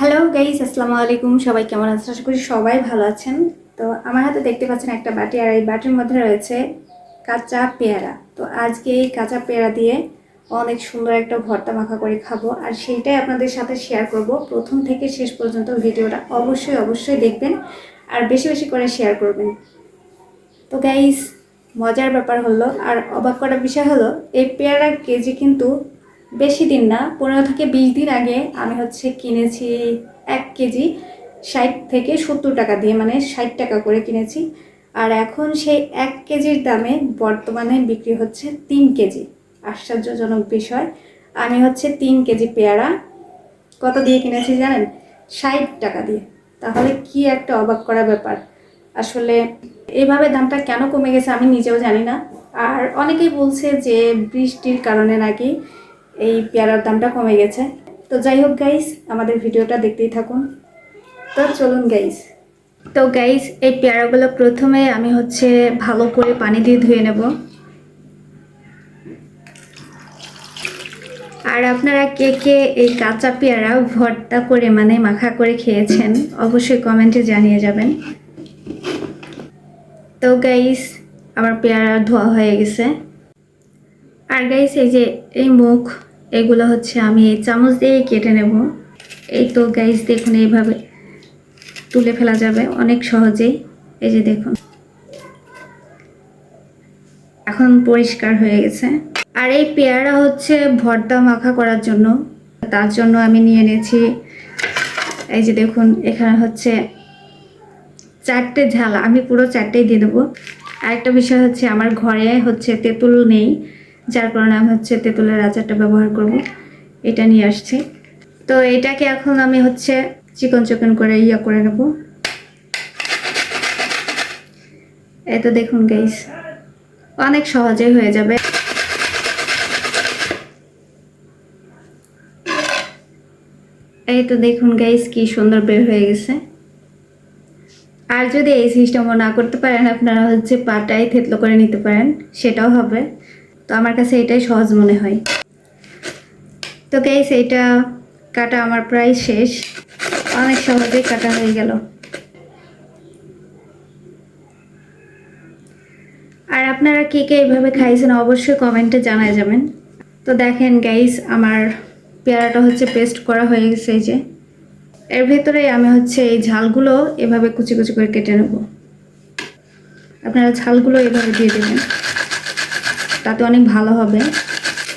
Hello guys আসসালামু আলাইকুম সবাই কেমন আছেন? আশা করি সবাই ভালো আছেন। তো আমার হাতে দেখতে পাচ্ছেন একটা বাটি, আর এই বাটির মধ্যে রয়েছে কাঁচা পেয়ারা। তো আজকে এই কাঁচা পেয়ারা দিয়ে অনেক সুন্দর একটা ভর্তা মাখা করে খাব, আর সেইটাই আপনাদের সাথে শেয়ার করব। প্রথম থেকে শেষ পর্যন্ত ভিডিওটা অবশ্যই অবশ্যই দেখবেন, আর বেশি বেশি করে শেয়ার করবেন। তো গাইস মজার ব্যাপার হলো, আর অবাক করার বিষয় হলো, এই পেয়ারার কেজি কিন্তু বেশি দিন না, পনেরো থেকে বিশ দিন আগে আমি হচ্ছে কিনেছি এক কেজি ষাট থেকে সত্তর টাকা দিয়ে মানে ষাট টাকা করে কিনেছি। আর এখন সেই এক কেজির দামে বর্তমানে বিক্রি হচ্ছে তিন কেজি। আশ্চর্যজনক বিষয়। আমি হচ্ছে তিন কেজি পেয়ারা কত দিয়ে কিনেছি জানেন? ষাট টাকা দিয়ে। তাহলে কি একটা অবাক করা ব্যাপার। আসলে এভাবে দামটা কেন কমে গেছে আমি নিজেও জানি না। আর অনেকেই বলছে যে বৃষ্টির কারণে নাকি এই পেয়ারার দামটা কমে গেছে। তো যাই হোক গাইস আমাদের ভিডিওটা দেখতেই থাকুন। তো চলুন গাইস তো গাইস এই পেয়ারাগুলো প্রথমে আমি হচ্ছে ভালো করে পানি দিয়ে ধুয়ে নেব। আর আপনারা কে কে এই কাঁচা পেয়ারা ভর্তা করে মানে মাখা করে খেয়েছেন, অবশ্যই কমেন্টে জানিয়ে যাবেন। তো গাইস আমার পেয়ারা ধোয়া হয়ে গেছে। আর গাইস এই যে এই মুখ এগুলো হচ্ছে আমি এই চামচ দিয়ে কেটে নেব। এই তো গাইস দেখুন এইভাবে তুলে ফেলা যাবে অনেক সহজেই। এই যে দেখুন। এখন পরিষ্কার হয়ে গেছে। আর এই পেয়ারা হচ্ছে ভর্তা মাখা করার জন্য। তার জন্য আমি নিয়ে নিয়েছি এই যে দেখুন, এখানে হচ্ছে চারটে ঝাল। আমি পুরো চারটেই দিয়ে দেবো। আরেকটা বিষয় হচ্ছে, আমার ঘরে হচ্ছে তেঁতুল নেই। যার কারণে আমি হচ্ছে তেঁতুলের আচারটা ব্যবহার করব। এটা নিয়ে আসছি। তো এটাকে এখন আমি হচ্ছে চিকন চিকন করে ইয়া করে নেব। এই তো দেখুন গাইস অনেক সহজেই হয়ে যাবে। এই তো দেখুন গাইস কি সুন্দর বের হয়ে গেছে। আর যদি এই সিস্টেমও না করতে পারেন, আপনারা হচ্ছে পাটাই থেতলো করে নিতে পারেন, সেটাও হবে। তো আমার কাছে এটাই সহজ মনে হয়। তো গাইস এটা কাটা আমার প্রায় শেষ। অনেক সহজেই কাটা হয়ে গেল। আর আপনারা কে কে এইভাবে খাইছেন অবশ্যই কমেন্টে জানায় যাবেন। তো দেখেন গাইস আমার পেয়ারাটা হচ্ছে পেস্ট করা হয়ে গেছে এই যে। এর ভেতরে আমি হচ্ছে এই ঝালগুলো এভাবে কুচি কুচি করে কেটে নেব। আপনারা ঝালগুলো এভাবে দিয়ে দেবেন। তাতে অনেক ভালো হবে।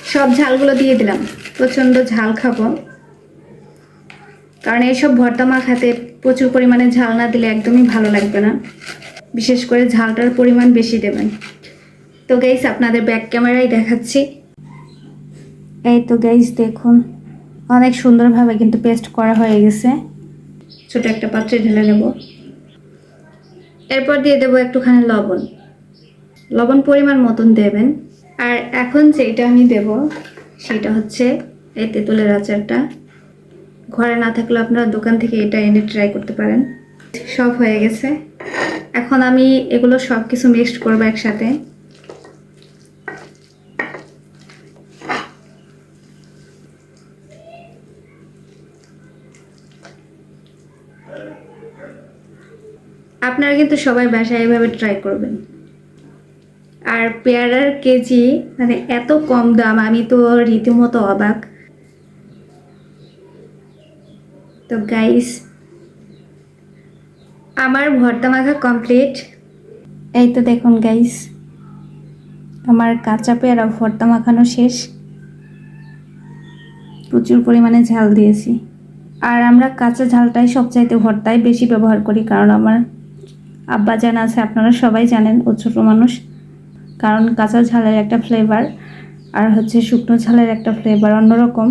সব ঝালগুলো দিয়ে দিলাম। প্রচণ্ড ঝাল খাব। কারণ এইসব ভর্তা মাখাতে প্রচুর পরিমাণে ঝাল না দিলে একদমই ভালো লাগবে না। বিশেষ করে ঝালটার পরিমাণ বেশি দেবেন। তো গাইস আপনাদের ব্যাক ক্যামেরাই দেখাচ্ছি। এই তো গাইস দেখুন। অনেক সুন্দরভাবে কিন্তু পেস্ট করা হয়ে গেছে। ছোট একটা পাত্রে ঢেলে নেব। এরপর দিয়ে দেবো একটুখানি লবণ। লবণ পরিমাণ মতন দেবেন। আর এখন যেটা আমি দেব, সেটা হচ্ছে এই তেঁতুলের আচারটা। ঘরে না থাকলে আপনারা দোকান থেকে এটা এনে ট্রাই করতে পারেন। সব হয়ে গেছে। এখন আমি এগুলো সব কিছু মিক্সড করব একসাথে। আপনারা কিন্তু সবাই বাসায় এভাবে ট্রাই করবেন। আর পেয়ারার কেজি মানে এত কম দাম, আমি তো রীতিমতো অবাক। তো গাইস আমার ভর্তা মাখা কমপ্লিট এই তো দেখুন গাইস আমার কাঁচা পেয়ারা ভর্তা মাখানো শেষ। প্রচুর পরিমাণে ঝাল দিয়েছি। আর আমরা কাঁচা ঝালটাই সবচাইতে ভর্তায় বেশি ব্যবহার করি, কারণ আমার আব্বা জান আছে, আপনারা সবাই জানেন ও ছোটো মানুষ। কারণ কাঁচা ঝালের একটা ফ্লেভার আর হচ্ছে শুকনো ঝালের একটা ফ্লেভার অন্যরকম।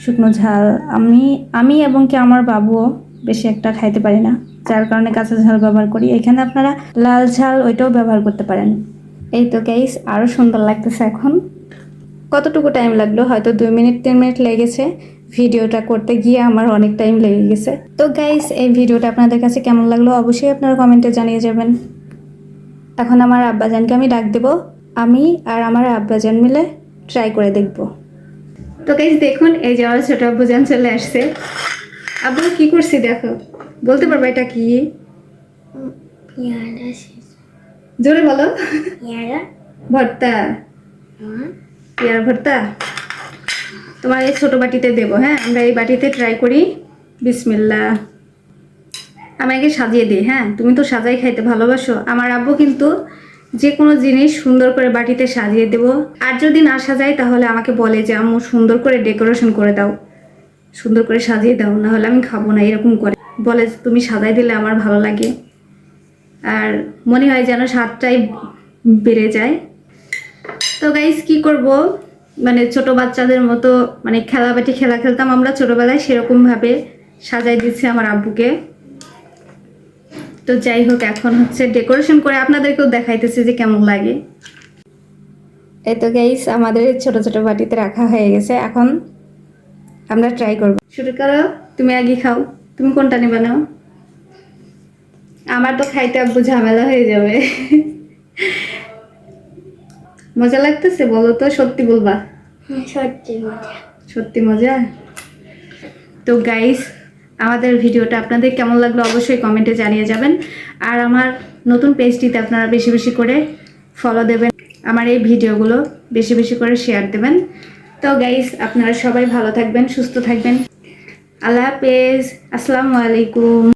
শুকনো ঝাল আমি আমি এবং কি আমার বাবুও বেশি একটা খাইতে পারি না। যার কারণে কাঁচা ঝাল ব্যবহার করি। এখানে আপনারা লাল ঝাল ওইটাও ব্যবহার করতে পারেন। এই তো গাইস আরও সুন্দর লাগতেছে এখন। কতটুকু টাইম লাগল? হয়তো দুই মিনিট, তিন মিনিট লেগেছে। ভিডিওটা করতে গিয়ে আমার অনেক টাইম লেগে গেছে। তো গাইস এই ভিডিওটা আপনাদের কাছে কেমন লাগল? অবশ্যই আপনারা কমেন্টে জানিয়ে যাবেন। এখন আমার আব্বাজানকে আমি ডাক দেব। আমি আর আমার আব্বাজান মিলে ট্রাই করে দেখব। তো গাইস দেখুন এই যে আমার ছোট আব্বুজান চলে আসছে। আব্বু কি করছি দেখো? বলতে পারবে এটা কি? জোরে বলো। ভর্তা। হুম পেয়ারা ভর্তা? তোমার এই ছোট বাটিতে দেবো হ্যাঁ? আমরা এই বাটিতে ট্রাই করি। বিসমিল্লা আমি আগে সাজিয়ে দিই হ্যাঁ? তুমি তো সাজাই খাইতে ভালোবাসো। আমার আব্বু কিন্তু যে কোনো জিনিস সুন্দর করে বাটিতে সাজিয়ে দেব। আর যদি না সাজাই, তাহলে আমাকে বলে যে, আম্মু, সুন্দর করে ডেকোরেশন করে দাও। সুন্দর করে সাজিয়ে দাও না হলে আমি খাব না। এরকম করে। বলে তুমি সাজাই দিলে আমার ভালো লাগে। আর মনে হয় যেন স্বাদটাই বেড়ে যায়। তো গাইস কি করব? মানে ছোট বাচ্চাদের মতো মানে খেলাবাটি খেলা খেলতাম আমরা ছোটোবেলায়, সেরকমভাবে সাজাই দিচ্ছি আমার আব্বুকে। তো যাই হোক এখন হচ্ছে ডেকোরেশন করে আপনাদেরকেও দেখাইতেছি যে কেমন লাগে। এই তো গাইস আমাদের ছোট ছোট বাটিতে রাখা হয়ে গেছে। এখন আমরা ট্রাই করব। শুরু করো তুমি আগে খাও। তুমি কোনটা নেবে নাও? আমার তো খাইতে আব্বু ঝামেলা হয়ে যাবে। মজা লাগতেছে বলো তো সত্যি বলবা? সত্যি মজা। সত্যি মজা? তো গাইস আমাদের ভিডিওটা আপনাদের কেমন লাগল অবশ্যই কমেন্টে জানিয়ে যাবেন। আর আমার নতুন পেজটিতে আপনারা বেশি বেশি করে ফলো দেবেন, আমার এই ভিডিওগুলো বেশি বেশি করে শেয়ার দেবেন। তো গাইস আপনারা সবাই ভালো থাকবেন, সুস্থ থাকবেন। আল্লাহ হাফেজ, আসসালামু আলাইকুম।